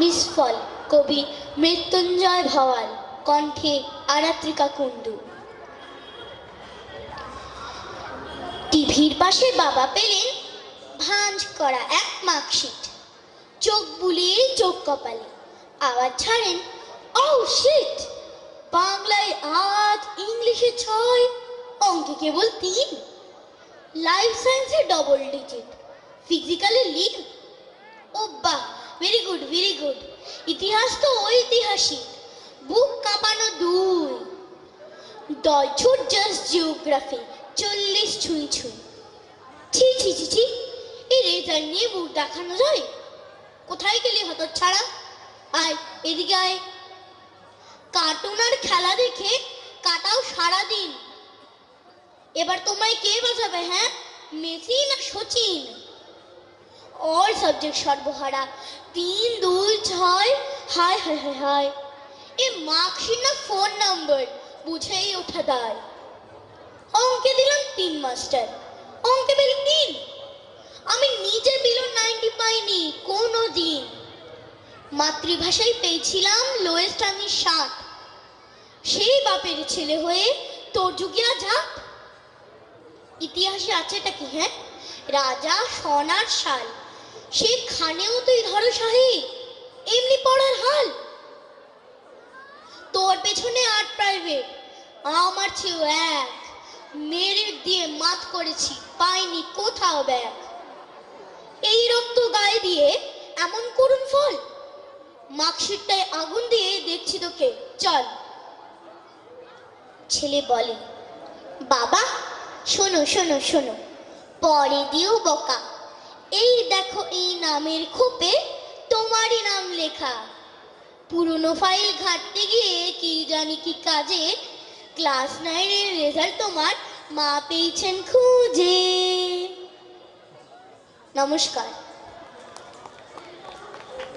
Miss ফল কবি মৃত্যুঞ্জয় ভাওয়াল কণ্ঠে আরাত্রিকা কুণ্ডু। টিভির পাশে বাবা পেলেন ভাঁজ করা এক মার্কশিট। চোখ বুলিয়ে চোখ কপালে আওয়াজ ছাড়েন ও শিট বাংলায় আট ইংলিশে ছয়, অঙ্কে কেবল তিন। লাইফ সায়েন্সে ডবল ডিজিট ফিজিক্যালে লিখ ও বাহ! ভেরি গুড ভেরি গুড ইতিহাস তো ঐতিহাসিক। বুক কাঁপানো দুই। দয়ছুট জাস্ট জিওগ্রাফি চল্লিশ ছুঁই ছুঁই। ছি ছি ছি ছি। এই রেজাল্ট নিয়ে বুক দেখানো যায়? কোথায় গেলি হত ছাড়া আয়, এদিকে আয়। কার্টুন আর খেলা দেখে কাটাও সারা দিন এবার তোমায় কে বাঁচাবে হ্যাঁ? মেসি না সচিন অল সাবজেক্ট সর্বহারা তিন দুই ছয় হায় হায় হায় হায় এ মার্কশিট না ফোন নাম্বার বুঝেই ওঠা দায় অঙ্কে দিলাম তিন মাস্টার অঙ্কে পেল তিন আমি নিজে বিলো নাইনটি পাইনি কোনো দিন মাতৃভাষায় পেয়েছিলাম লোয়েস্ট আমি ষাট সেই বাপের ছেলে হয়ে তোর যুগিয়া যাক ইতিহাসে আছেটা কি হ্যাঁ রাজা সোনার শাল সেখানেও তুই ধরো শাহী, এমনি পড়ার হাল। তোর পেছনে আট প্রাইভেট আমার ছিল এক। মেরে দিয়ে মাত করেছি, পাইনি কোথাও ব্যাগ। এই রক্ত গায়ে দিয়ে এমন করুন ফল। মার্কশিটটায় আগুন দিয়ে দেখছি তোকে, চল। ছেলে বলে, বাবা, শোনো শোনো শোনো, পরে দিও বকা। এই দেখো এই নামের খোপে তোমারই নাম লেখা। পুরনো ফাইল ঘাটতে গিয়ে কি জানি কি কাজে। ক্লাস নাইনের রেজাল্ট তোমার মা পেয়েছেন খুঁজে। নমস্কার।